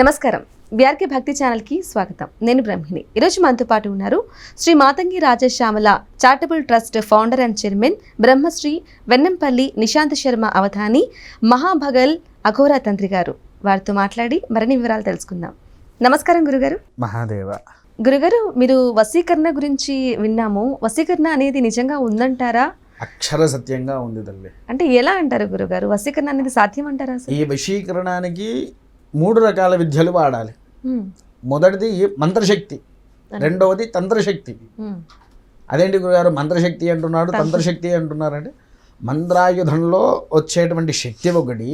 నమస్కారం. బీఆర్కే భక్తి ఛానల్కి స్వాగతం. నేను బ్రహ్మిణి. ఈరోజు మనతో పాటు ఉన్నారు Shri Matangi Rajashyamala charitable trust founder and chairman Brahmasri Vennampalli Nishant Sharma Avadhani మహాభగల్ Aghora తంత్రి గారు. వారితో మాట్లాడి మరిన్ని వివరాలు తెలుసుకుందాం. నమస్కారం గురుగారు. మహాదేవ. గురుగారు మీరు వశీకరణ గురించి విన్నాము. వశీకరణ అనేది నిజంగా ఉందంటారా? అక్షర సత్యంగా ఉంది తల్లి. అంటే ఎలా అంటారు గురుగారు? వశీకరణ అనేది సాధ్యం అంటారా ఈ వశీకరణానికి మూడు రకాల విద్యలు వాడాలి. మొదటిది మంత్రశక్తి రెండవది తంత్రశక్తి. అదేంటి గురుగారు? మంత్రశక్తి అంటున్నాడు తంత్రశక్తి అంటున్నారంటే మంత్రాయుధంలో వచ్చేటువంటి శక్తి ఒకటి.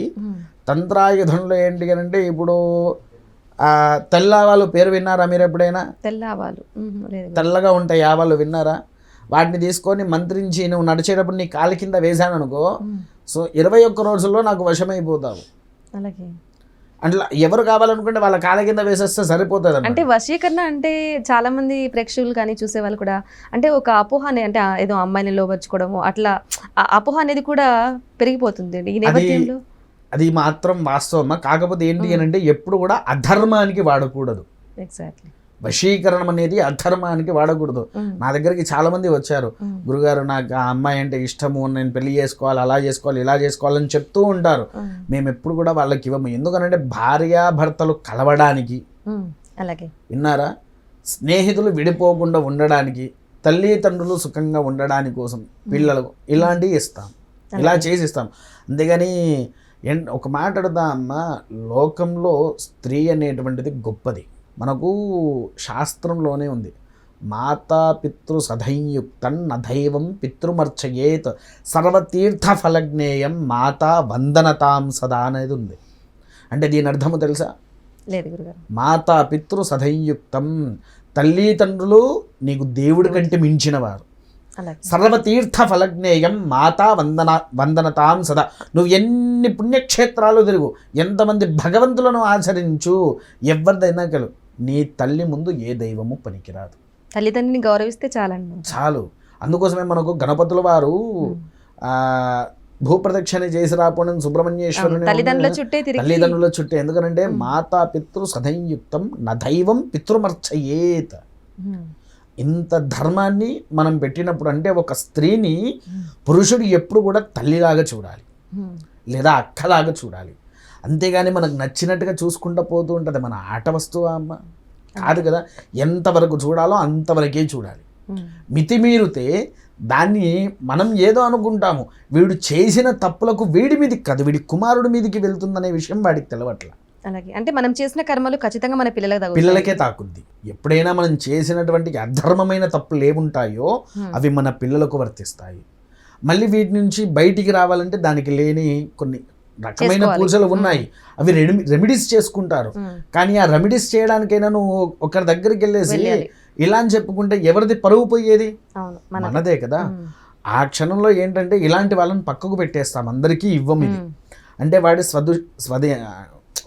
తంత్రాయుధంలో ఏంటి అంటే ఇప్పుడు ఆ, తెల్లవాళ్ళు పేరు విన్నారా మీరు ఎప్పుడైనా? తెల్ల ఆవాలు ఉమ్, లేదు. తెల్లగా ఉంటాయి ఆవాలు విన్నారా? వాటిని తీసుకొని మంత్రించి నువ్వు నడిచేటప్పుడు నీ కాలి కింద వేశాను అనుకో సో ఇరవై ఒక్క రోజుల్లో నాకు వశమైపోతావు. అలాగే. అట్లా ఎవరు కావాలనుకుంటే వాళ్ళ కాళ్ళ కింద వేసేస్తే సరిపోతుంది అంటే వశీకరణ అంటే చాలా మంది ప్రేక్షకులు కానీ చూసే వాళ్ళు కూడా అంటే ఒక అపోహ అంటే ఏదో అమ్మాయిని లోపరుచుకోవడము అట్లా అపోహ అనేది కూడా పెరిగిపోతుంది ఈ నేపథ్యంలో? అది మాత్రం వాస్తవమా? కాకపోతే ఏంటి అని అంటే ఎప్పుడు కూడా అధర్మానికి వాడకూడదు. ఎగ్జాక్ట్లీ వశీకరణం అనేది అధర్మానికి వాడకూడదు. నా దగ్గరికి చాలా మంది వచ్చారు గురుగారు నాకు ఆ అమ్మాయి అంటే ఇష్టము నేను పెళ్ళి చేసుకోవాలి అలా చేసుకోవాలి ఇలా చేసుకోవాలని చెప్తూ ఉంటారు. మేము ఎప్పుడు కూడా వాళ్ళకి ఇవ్వము. ఎందుకనంటే భార్యాభర్తలు కలవడానికి అలాగే. విన్నారా? స్నేహితులు విడిపోకుండా ఉండడానికి తల్లిదండ్రులు సుఖంగా ఉండడానికి కోసం పిల్లలకు ఇలాంటివి ఇస్తాం. ఇలా చేసి ఇస్తాం. అంతేగాని ఒక మాట అమ్మ. లోకంలో స్త్రీ అనేటువంటిది గొప్పది. మనకు శాస్త్రంలోనే ఉంది. మాతా పితృ సధైయుక్తం నదైవం పితృమర్చయేత్ సర్వతీర్థ ఫలజ్ఞేయం మాతా వందనతాం సదా అనేది ఉంది. అంటే దీని అర్థము తెలుసా? లేదు గురుగారు. మాతా పితృ సధైయుక్తం తల్లిదండ్రులు నీకు దేవుడి కంటే మించినవారు. సర్వతీర్థ ఫలజ్ఞేయం మాతా వందన వందనతాం సదా. నువ్వు ఎన్ని పుణ్యక్షేత్రాలు తిరుగు ఎంతమంది భగవంతులను ఆచరించు ఎవరిదైనా కలు నీ తల్లి ముందు ఏ దైవము పనికిరాదు. తల్లిదండ్రిని గౌరవిస్తే చాలండి. చాలు. అందుకోసమే మనకు గణపతుల వారు ఆ భూప్రదక్షిణ చేసి రాపోవడం సుబ్రహ్మణ్యేశ్వరుని తల్లిదండ్రుల చుట్టే తల్లిదండ్రుల చుట్టూ. ఎందుకంటే మాతా పితృ సధైయుక్తం నదైవం పితృమర్చయేత్. ఉమ్, ఇంత ధర్మాన్ని మనం పెట్టినప్పుడు అంటే ఒక స్త్రీని పురుషుడు ఎప్పుడు కూడా తల్లిలాగా చూడాలి. లేదా అక్కలాగా చూడాలి. అంతేగాని మనకు నచ్చినట్టుగా చూసుకుంటూ పోతూ ఉంటుంది. మన ఆట వస్తువా అమ్మ? కాదు కదా. ఎంతవరకు చూడాలో అంతవరకే చూడాలి. మితిమీరితే దాన్ని మనం ఏదో అనుకుంటాము. వీడు చేసిన తప్పులకు వీడి మీదకి కాదు వీడి కుమారుడి మీదకి వెళ్తుందనే విషయం వాడికి తెలవట్ల. అలాగే. అంటే మనం చేసిన కర్మలు ఖచ్చితంగా మన పిల్లలకు పిల్లలకే తాకుద్ది. ఎప్పుడైనా మనం చేసినటువంటి అధర్మమైన తప్పులు ఏముంటాయో. అవి మన పిల్లలకు వర్తిస్తాయి. మళ్ళీ వీటి నుంచి బయటికి రావాలంటే దానికి లేని కొన్ని రకమైన. పూజలు ఉన్నాయి. అవి రెమె రెమెడీస్ చేసుకుంటారు. కానీ ఆ రెమెడీస్ చేయడానికైనా నువ్వు ఒకరి దగ్గరికి వెళ్ళేసి. ఇలా అని చెప్పుకుంటే ఎవరిది పరువు పోయేది? మనదే. కదా. ఆ క్షణంలో ఏంటంటే ఇలాంటి వాళ్ళని పక్కకు పెట్టేస్తాం. అందరికీ ఇవ్వం ఇది. అంటే వాడి స్వదు స్వదే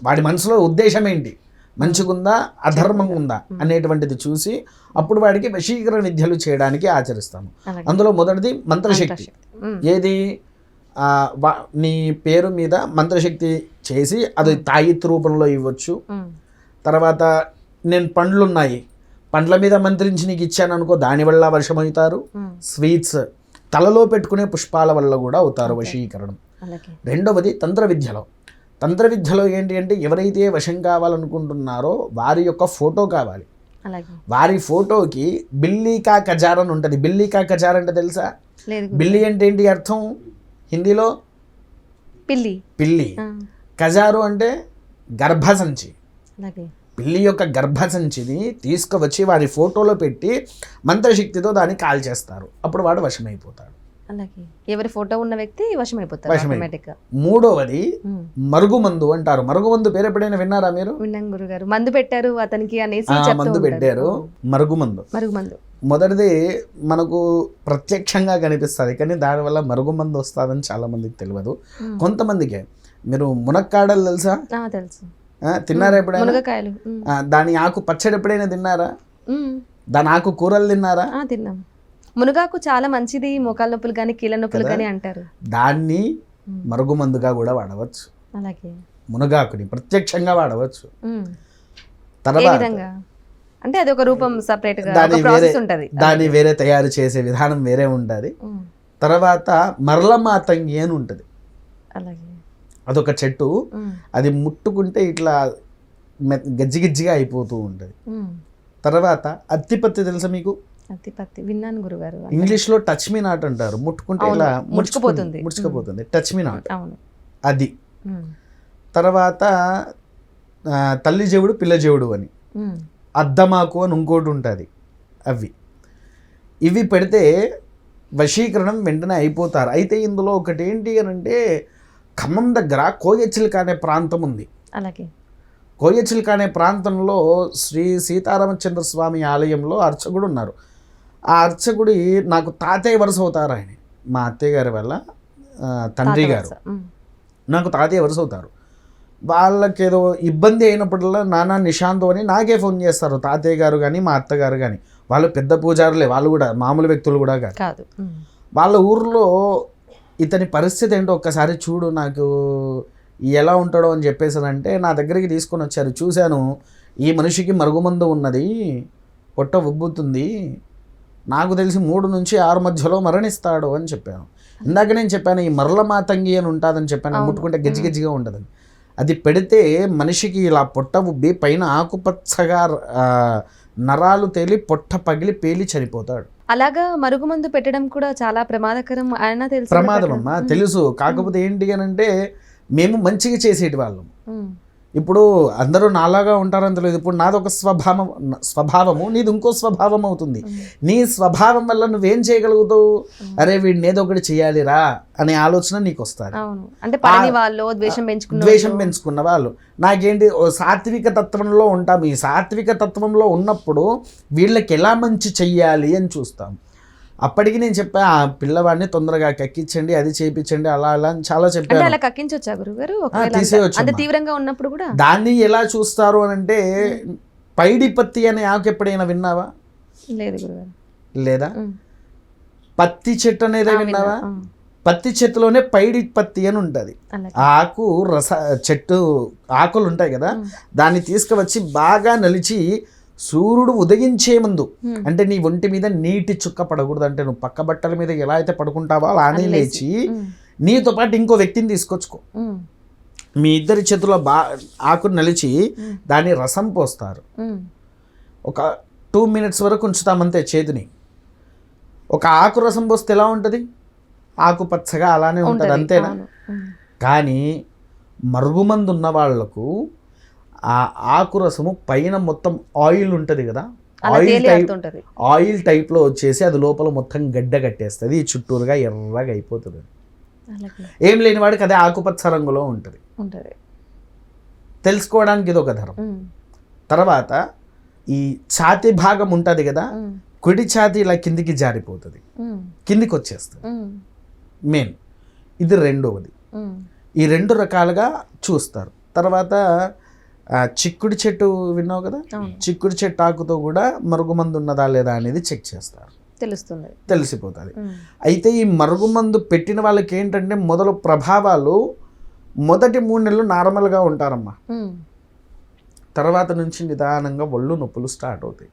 వాడి మనసులో ఉద్దేశం ఏంటి? మంచిగుందా? అధర్మంగా ఉందా? అనేటువంటిది చూసి అప్పుడు వాడికి వశీకరణ విద్యలు చేయడానికి ఆచరిస్తాము. అందులో మొదటిది మంత్రశక్తి. ఏది? నీ పేరు మీద మంత్రశక్తి చేసి అది తాయిత్ రూపంలో ఇవ్వచ్చు. తర్వాత నేను పండ్లు ఉన్నాయి పండ్ల మీద మంత్రించి నీకు ఇచ్చాను అనుకో దానివల్ల వర్షమవుతారు. ఉమ్, స్వీట్స్ తలలో పెట్టుకునే పుష్పాల వల్ల కూడా అవుతారు వశీకరణం. రెండవది తంత్ర విద్యలో. తంత్ర విద్యలో ఏంటి అంటే ఎవరైతే వశం కావాలనుకుంటున్నారో వారి యొక్క ఫోటో కావాలి. వారి ఫోటోకి బిల్లీకా కజార్ అని ఉంటుంది. బిల్లీకా కజార్ అంటే తెలుసా. బిల్లి అంటే ఏంటి అర్థం? హిందీలో పిల్లి. పిల్లి. కజారు అంటే గర్భసంచి. పిల్లి యొక్క గర్భసంచిని తీసుకువచ్చి వారి ఫోటోలో పెట్టి మంత్రశక్తితో దాన్ని కాల్ చేస్తారు అప్పుడు వాడు వశమైపోతాడు. అలాగే. ఎవరి ఫోటో ఉన్న వ్యక్తి వశమైపోతారు మూడవది మరుగుమందు అంటారు. మరుగుమందు పేరు ఎప్పుడైనా విన్నారా మీరు? విన్నాం గురుగారు. మందు పెట్టారు అతనికి అనేసి మందు. పెట్టారు. మరుగుమందు. మరుగు మందు మొదటిది మనకు ప్రత్యక్షంగా కనిపిస్తుంది కానీ దానివల్ల మరుగుమందు వస్తుందని చాలా మందికి తెలియదు. కొంతమందికే. మీరు మునక్కాడలు తెలుసా? ఆ, తెలుసు. ఆ, తిన్నారా ఎప్పుడైనా? దాని ఆకు పచ్చడి ఎప్పుడైనా తిన్నారా? దాని ఆకు కూరలు తిన్నారా? తిన్నాం. మునగాకు చాలా మంచిది మోకాల నొప్పులు కానీ కీళ్ళ నొప్పులు? కానీ అంటారు. దాన్ని మరుగుమందుగా కూడా వాడవచ్చు. అలాగే. మునగాకుని ప్రత్యక్షంగా వాడవచ్చు. తర్వాత అంటే అది ఒక రూపం సపరేట్గా దాని వేరే దాన్ని వేరే తయారు చేసే విధానం వేరే ఉంటుంది. తర్వాత మరలమాతంగి అని ఉంటుంది అదొక చెట్టు. అది ముట్టుకుంటే ఇట్లా గజ్జి గజ్జిగా అయిపోతూ ఉంటుంది. తర్వాత అత్తిపత్తి తెలుసా మీకు? అతి పత్తి విన్నాను గురుగారు. ఇంగ్లీష్లో టచ్ మీ నాట్ అంటారు. ముట్టుకుంటే ఇలా ముడుచుకుపోతుంది. ముడుచుకుపోతుంది టచ్ మీ నాట్ అది. తర్వాత తల్లి చెవుడు పిల్ల చెవుడు అని. అద్దమాకు అని ఇంకోటి ఉంటుంది. అవి. ఇవి పెడితే వశీకరణం వెంటనే అయిపోతారు. అయితే ఇందులో ఒకటి ఏంటి అని అంటే ఖమ్మం దగ్గర కోయచిల్క అనే ప్రాంతం ఉంది. అలాగే. కోయచిల్క అనే ప్రాంతంలో శ్రీ సీతారామచంద్ర స్వామి ఆలయంలో అర్చకుడు ఉన్నారు. ఆ అర్చకుడి నాకు తాతయ్య వరుస అవుతారు ఆయన. మా అత్తయ్య గారి వల్ల తండ్రి గారు. నాకు తాతయ్య వరుస అవుతారు. వాళ్ళకి ఏదో ఇబ్బంది అయినప్పుడల్లా నాన్న నిశాంత్ అని నాకే ఫోన్ చేస్తారు. తాతయ్య గారు కానీ మా అత్తగారు కానీ వాళ్ళు పెద్ద పూజారులే వాళ్ళు కూడా మామూలు వ్యక్తులు కూడా కాదు. వాళ్ళ ఊర్లో ఇతని పరిస్థితి ఏంటో ఒక్కసారి చూడు నాకు ఎలా ఉంటాడో అని చెప్పేసానంటే నా దగ్గరికి తీసుకొని వచ్చారు. చూశాను ఈ మనిషికి మరుగుమందు ఉన్నది పొట్ట ఉబ్బుతుంది. నాకు తెలిసి మూడు నుంచి ఆరు మధ్యలో మరణిస్తాడు అని చెప్పాను. ఇందాక నేను చెప్పాను ఈ మరల మాతంగి అని ఉంటుందని చెప్పాను. ముట్టుకుంటే గజ్జి గజ్జిగా ఉంటుందని. అది పెడితే మనిషికి ఇలా పొట్ట ఉబ్బి పైన ఆకుపచ్చగా నరాలు తేలి పొట్ట పగిలి పేలి చనిపోతాడు. అలాగా మరుగుమందు పెట్టడం కూడా చాలా ప్రమాదకరం అయినా తెలుసు. ప్రమాదం అమ్మా తెలుసు. కాకపోతే ఏంటి అని అంటే మేము మంచిగా చేసేటి వాళ్ళం. ఇప్పుడు అందరూ నాలాగా ఉంటారని తెలియదు. ఇప్పుడు నాది ఒక స్వభావం స్వభావము నీది ఇంకో స్వభావం అవుతుంది. నీ స్వభావం వల్ల నువ్వేం చేయగలుగుతావు? అరే వీడిని ఏదో ఒకటి చేయాలిరా అనే ఆలోచన నీకు వస్తుంది అవును. అంటే వాళ్ళు ద్వేషం పెంచుకున్న ద్వేషం వాళ్ళు. పెంచుకున్న వాళ్ళు. నాకేంటి సాత్విక తత్వంలో ఉంటాం. ఈ సాత్విక తత్వంలో ఉన్నప్పుడు వీళ్ళకి ఎలా మంచి చెయ్యాలి అని చూస్తాం. అప్పటికి నేను చెప్పా ఆ పిల్లవాడిని తొందరగా కక్కించండి అది చేయించండి అలా అలా అని చాలా చెప్పాను. అలా కక్కించొచ్చా గురుగారు? అంత- తీవ్రంగా ఉన్నప్పుడు కూడా? దాన్ని ఎలా చూస్తారు అని అంటే పైడి పత్తి అనే ఆకు ఎప్పుడైనా విన్నావా? లేదు గురుగారు. లేదా? పత్తి చెట్టు అనేది విన్నావా? పత్తి చెట్టులోనే పైడి పత్తి అని ఉంటుంది. ఆకు రస చెట్టు ఆకులు ఉంటాయి కదా? దాన్ని తీసుకువచ్చి బాగా నలిచి సూర్యుడు ఉదయించే ముందు. అంటే నీ ఒంటి మీద నీటి చుక్క పడకూడదు అంటే నువ్వు పక్క బట్టల మీద ఎలా అయితే పడుకుంటావో అలానే. లేచి. నీతో పాటు ఇంకో వ్యక్తిని తీసుకొచ్చుకో. మీ ఇద్దరి చేతిలో బా ఆకును నలిచి దాన్ని రసం పోస్తారు. ఒక టూ మినిట్స్ వరకు ఉంచుతామంతే చేతిని. ఒక ఆకు రసం పోస్తే ఎలా ఉంటుంది? ఆకు పచ్చగా అలానే ఉంటుంది. అంతేనా? కానీ మరుగుమందు ఉన్న వాళ్ళకు ఆ ఆకు రసము పైన మొత్తం ఆయిల్ ఉంటుంది కదా ఆయిల్ టైప్ ఆయిల్ టైప్లో వచ్చేసి అది లోపల మొత్తం గడ్డ కట్టేస్తుంది చుట్టూరుగా ఎర్రగా అయిపోతుంది. ఏం లేని వాడికి అదే ఆకుపచ్చ రంగులో ఉంటుంది. ఉంటది. తెలుసుకోవడానికి ఇది ఒక ఉమ్, తర్వాత ఈ ఛాతీ భాగం ఉంటుంది కదా కుడి ఛాతీ ఇలా కిందికి జారిపోతుంది. కిందికి వచ్చేస్తుంది మెయిన్. ఇది రెండవది. ఈ రెండు రకాలుగా చూస్తారు. తర్వాత చిక్కుడు చెట్టు విన్నావు కదా? చిక్కుడు చెట్టు ఆకుతో కూడా మరుగుమందు ఉన్నదా లేదా అనేది చెక్ చేస్తారు. తెలుస్తుంది. తెలిసిపోతుంది. అయితే ఈ మరుగుమందు పెట్టిన వాళ్ళకి ఏంటంటే మొదలు ప్రభావాలు మొదటి మూడు నెలలు నార్మల్గా ఉంటారమ్మా. తర్వాత నుంచి నిదానంగా ఒళ్ళు నొప్పులు స్టార్ట్ అవుతాయి.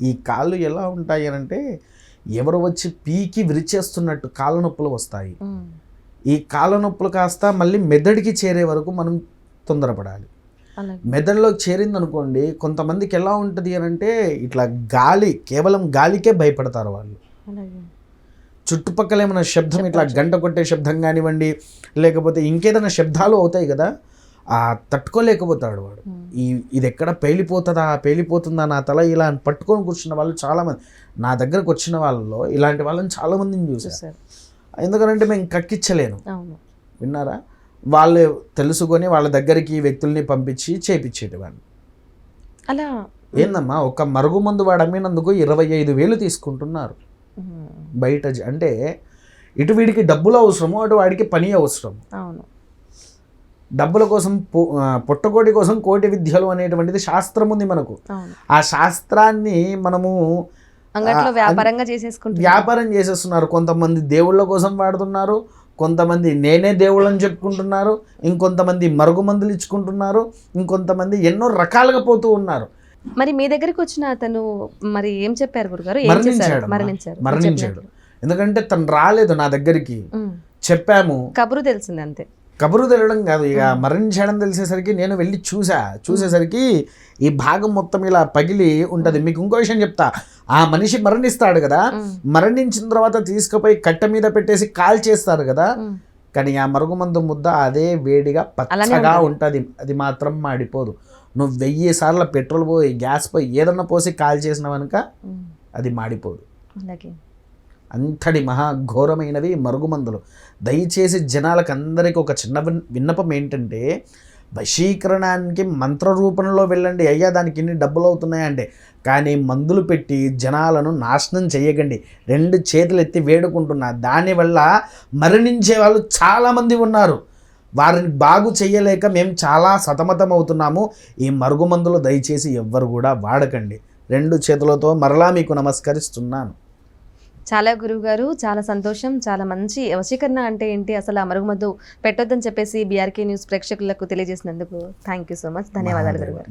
ఈ కాళ్ళు ఎలా ఉంటాయి అని అంటే ఎవరు వచ్చి పీకి విరిచేస్తున్నట్టు కాళ్ళ నొప్పులు వస్తాయి. ఈ కాళ్ళ నొప్పులు కాస్త మళ్ళీ మెదడుకి చేరే వరకు మనం తొందరపడాలి. మెదడులోకి చేరింది అనుకోండి కొంతమందికి ఎలా ఉంటుంది అని అంటే ఇట్లా గాలి కేవలం గాలికే భయపడతారు వాళ్ళు. చుట్టుపక్కల ఏమైనా శబ్దం ఇట్లా గంట కొట్టే శబ్దం కానివ్వండి లేకపోతే ఇంకేదైనా శబ్దాలు అవుతాయి కదా ఆ తట్టుకోలేకపోతాడు వాడు. ఈ ఇది ఎక్కడ పేలిపోతుందా పేలిపోతుందా నా తల ఇలా అని పట్టుకొని కూర్చున్న వాళ్ళు చాలామంది. నా దగ్గరకు వచ్చిన వాళ్ళలో ఇలాంటి వాళ్ళని చాలామందిని చూసారు. ఎందుకంటే మేము కక్కించలేను అవును. విన్నారా? వాళ్ళు తెలుసుకొని వాళ్ళ దగ్గరికి వ్యక్తుల్ని పంపించి చేపించేటివాడిని. అలా ఏందమ్మా ఒక మరుగుమందు వాడు అమ్మినందుకు ఇరవై ఐదు వేలు తీసుకుంటున్నారు. బయట అంటే ఇటు వీడికి డబ్బులు అవసరము అటు వాడికి పని అవసరం అవును. డబ్బుల కోసం పుట్టకోటి కోసం కోటి విద్యలు అనేటువంటిది శాస్త్రం ఉంది మనకు. ఆ శాస్త్రాన్ని మనము వ్యాపారంగా చేసేసుకుంటున్నారు. వ్యాపారం చేసేస్తున్నారు. కొంతమంది దేవుళ్ళ కోసం వాడుతున్నారు కొంతమంది నేనే దేవుళ్ళని చెప్పుకుంటున్నారు ఇంకొంతమంది మరుగుమందులు ఇచ్చుకుంటున్నారు ఇంకొంతమంది ఎన్నో రకాలుగా పోతూ ఉన్నారు. మరి మీ దగ్గరికి వచ్చిన అతను మరి ఏం చెప్పారు గురుగారు? మరణించాడు అమ్మా. మరణించారు. మరణించాడు. ఎందుకంటే తను రాలేదు నా దగ్గరికి. చెప్పాము. కబురు తెలిసింది అంతే. కబురు తెలియడం కాదు. ఇక మరణించడం తెలిసేసరికి నేను వెళ్ళి చూసా. చూసేసరికి ఈ భాగం మొత్తం ఇలా పగిలి ఉంటది. మీకు ఇంకో విషయం చెప్తా. ఆ మనిషి మరణిస్తాడు కదా. మరణించిన తర్వాత తీసుకుపోయి కట్ట మీద పెట్టేసి కాల్ చేస్తారు కదా. కానీ ఆ మరుగుమందు ముద్ద అదే వేడిగా పచ్చగా ఉంటది. అది మాత్రం మాడిపోదు. నువ్వు వెయ్యి సార్లు పెట్రోల్ పోయి గ్యాస్ పోయి ఏదన్నా పోసి కాల్ చేసిన కనుక. అది మాడిపోదు. అలాగే. అంతటి మహాఘోరమైనవి మరుగుమందులు. దయచేసి జనాలకు అందరికీ ఒక చిన్న విన్నపం ఏంటంటే వశీకరణానికి మంత్ర రూపంలో వెళ్ళండి. అయ్యా దానికి ఇన్ని డబ్బులు అవుతున్నాయంటే కానీ మందులు పెట్టి జనాలను నాశనం చేయకండి. రెండు చేతులు ఎత్తి వేడుకుంటున్నా దానివల్ల మరణించే వాళ్ళు చాలామంది ఉన్నారు. వారిని బాగు చేయలేక మేము చాలా సతమతం అవుతున్నాము ఈ మరుగుమందులు దయచేసి ఎవ్వరు కూడా వాడకండి. రెండు చేతులతో మరలా మీకు నమస్కరిస్తున్నాను. చాలా గురువు గారు చాలా సంతోషం చాలా మంచి వశీకరణ అంటే ఏంటి? అసలు ఆ మరుగుమద్దు పెట్టొద్దని చెప్పేసి బీఆర్కే న్యూస్ ప్రేక్షకులకు తెలియజేసినందుకు థ్యాంక్ యూ సో మచ్ ధన్యవాదాలు గురువు